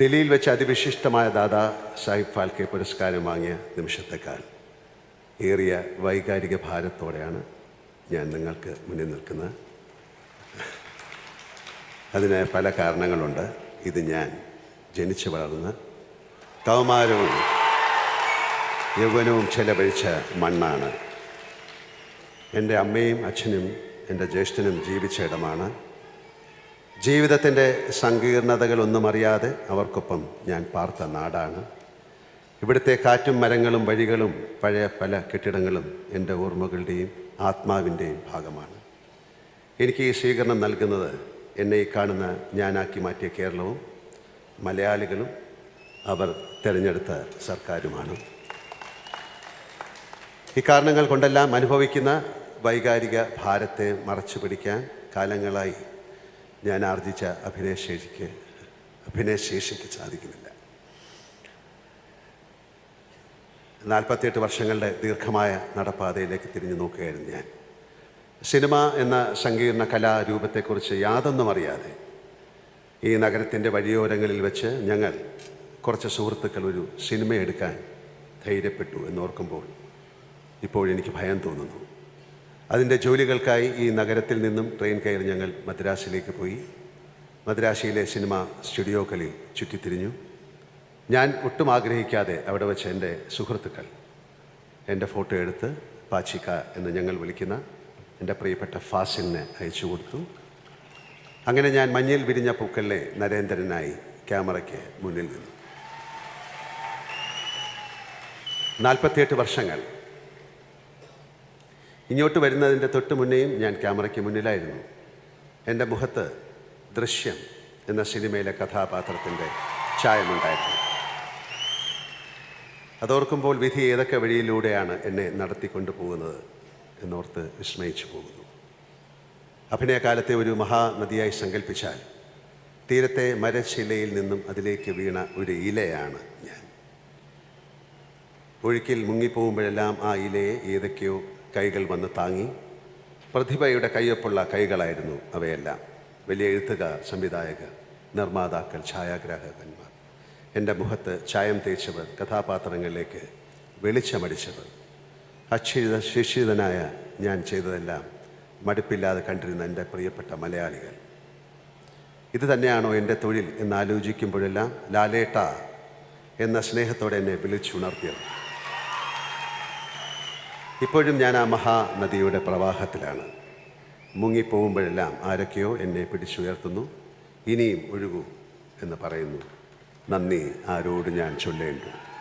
ഡൽഹിയിൽ വെച്ച് അതിവിശിഷ്ടമായ ദാദാ സാഹിബ് ഫാൽക്കെ പുരസ്കാരം വാങ്ങിയ നിമിഷത്തെക്കാൾ ഏറിയ വൈകാരിക ഭാരത്തോടെയാണ് ഞാൻ നിങ്ങൾക്ക് മുന്നിൽ നിൽക്കുന്നത്. അതിന് പല കാരണങ്ങളുണ്ട്. ഇത് ഞാൻ ജനിച്ചു വളർന്ന് കൗമാരവും യൗവനവും ചെലവഴിച്ച മണ്ണാണ്. എന്റെ അമ്മയും അച്ഛനും എന്റെ ജ്യേഷ്ഠനും ജീവിച്ച ഇടമാണ് ജീവിതത്തിന്റെ സങ്കീർണതകളൊന്നും അറിയാതെ അവർക്കൊപ്പം ഞാൻ പാർത്ത നാടാണ്. ഇവിടുത്തെ കാറ്റും മരങ്ങളും വഴികളും പഴയ പല കെട്ടിടങ്ങളും എന്റെ ഓർമ്മകളുടെയും ആത്മാവിന്റെയും ഭാഗമാണ്. എനിക്ക് ഈ സ്വീകരണം നൽകുന്നത് എന്നെ ഈ കാണുന്ന ഞാനാക്കി മാറ്റിയ കേരളവും മലയാളികളും അവർ തിരഞ്ഞെടുത്ത സർക്കാരുമാണ്. ഈ കാരണങ്ങൾ കൊണ്ടെല്ലാം അനുഭവിക്കുന്ന വൈകാരിക ഭാരത്തെ മറച്ചു പിടിക്കാൻ കാലങ്ങളായി ഞാൻ ആർജിച്ച അഭിനയശേഷിക്ക് അഭിനയശേഷിക്ക് സാധിക്കുന്നില്ല. നാൽപ്പത്തിയെട്ട് വർഷങ്ങളുടെ ദീർഘമായ നടപ്പാതയിലേക്ക് തിരിഞ്ഞു നോക്കുകയായിരുന്നു ഞാൻ. സിനിമ എന്ന സങ്കീർണ കലാരൂപത്തെക്കുറിച്ച് യാതൊന്നും അറിയാതെ ഈ നഗരത്തിന്റെ വഴിയോരങ്ങളിൽ വെച്ച് ഞങ്ങൾ കുറച്ച് സുഹൃത്തുക്കൾ ഒരു സിനിമ എടുക്കാൻ ധൈര്യപ്പെട്ടു എന്നോർക്കുമ്പോൾ ഇപ്പോഴെനിക്ക് ഭയം തോന്നുന്നു. അതിന്റെ ജോലികൾക്കായി ഈ നഗരത്തിൽ നിന്നും ട്രെയിൻ കയറി ഞങ്ങൾ മദ്രാസിലേക്ക് പോയി. മദ്രാസിയിലെ സിനിമ സ്റ്റുഡിയോകളിൽ ചുറ്റിത്തിരിഞ്ഞു. ഞാൻ ഒട്ടും ആഗ്രഹിക്കാതെ അവിടെ വെച്ച് എന്റെ സുഹൃത്തുക്കൾ എന്റെ ഫോട്ടോ എടുത്ത് പാച്ചിക്ക എന്ന് ഞങ്ങൾ വിളിക്കുന്ന എന്റെ പ്രിയപ്പെട്ട ഫാസിലിനെ അയച്ചു കൊടുത്തു. അങ്ങനെ ഞാൻ മഞ്ഞിൽ വിരിഞ്ഞ പൂക്കളിലെ നരേന്ദ്രനായി ക്യാമറയ്ക്ക് മുന്നിൽ നിന്നു. നാൽപ്പത്തിയെട്ട് വർഷങ്ങൾ ഇങ്ങോട്ട് വരുന്നതിന്റെ തൊട്ട് മുന്നേയും ഞാൻ ക്യാമറയ്ക്ക് മുന്നിലായിരുന്നു. എന്റെ മുഖത്ത് ദൃശ്യം എന്ന സിനിമയിലെ കഥാപാത്രത്തിന്റെ ചായമുണ്ടായിരുന്നു അതോർക്കുമ്പോൾ വിധി ഏതൊക്കെ വഴിയിലൂടെയാണ് എന്നെ നടത്തിക്കൊണ്ടു പോകുന്നത് എന്നോർത്ത് വിസ്മയിച്ചു പോകുന്നു. അഭിനയകാലത്തെ ഒരു മഹാനദിയായി സങ്കല്പിച്ചാൽ തീരത്തെ മരശിലയിൽ നിന്നും അതിലേക്ക് വീണ ഒരു ഇലയാണ് ഞാൻ. ഒഴുക്കിൽ മുങ്ങിപ്പോകുമ്പോഴെല്ലാം ആ ഇലയെ ഏതൊക്കെയോ കൈകൾ വന്ന് താങ്ങി. പ്രതിഭയുടെ കയ്യൊപ്പുള്ള കൈകളായിരുന്നു അവയെല്ലാം. വലിയ എഴുത്തുകാർ സംവിധായകർ നിർമ്മാതാക്കൾ ഛായാഗ്രാഹകന്മാർ. എന്റെ മുഖത്ത് ചായം തേച്ചവർ കഥാപാത്രങ്ങളിലേക്ക് വെളിച്ചമടിച്ചവർ. അക്ഷിത ശിക്ഷിതനായ ഞാൻ ചെയ്തതെല്ലാം മടുപ്പില്ലാതെ കണ്ടിരുന്ന എന്റെ പ്രിയപ്പെട്ട മലയാളികൾ. ഇത് തന്നെയാണോ എന്റെ തൊഴിൽ എന്നാലോചിക്കുമ്പോഴെല്ലാം ലാലേട്ട എന്ന സ്നേഹത്തോടെ എന്നെ വിളിച്ചുണർത്തിയത്. ഇപ്പോഴും ഞാൻ ആ മഹാനദിയുടെ പ്രവാഹത്തിലാണ്. മുങ്ങിപ്പോകുമ്പോഴെല്ലാം ആരൊക്കെയോ എന്നെ പിടിച്ചുയർത്തുന്നു. ഇനിയും ഒഴുകൂ എന്ന് പറയുന്നു. നന്ദി ആരോട് ഞാൻ ചൊല്ലേണ്ടു?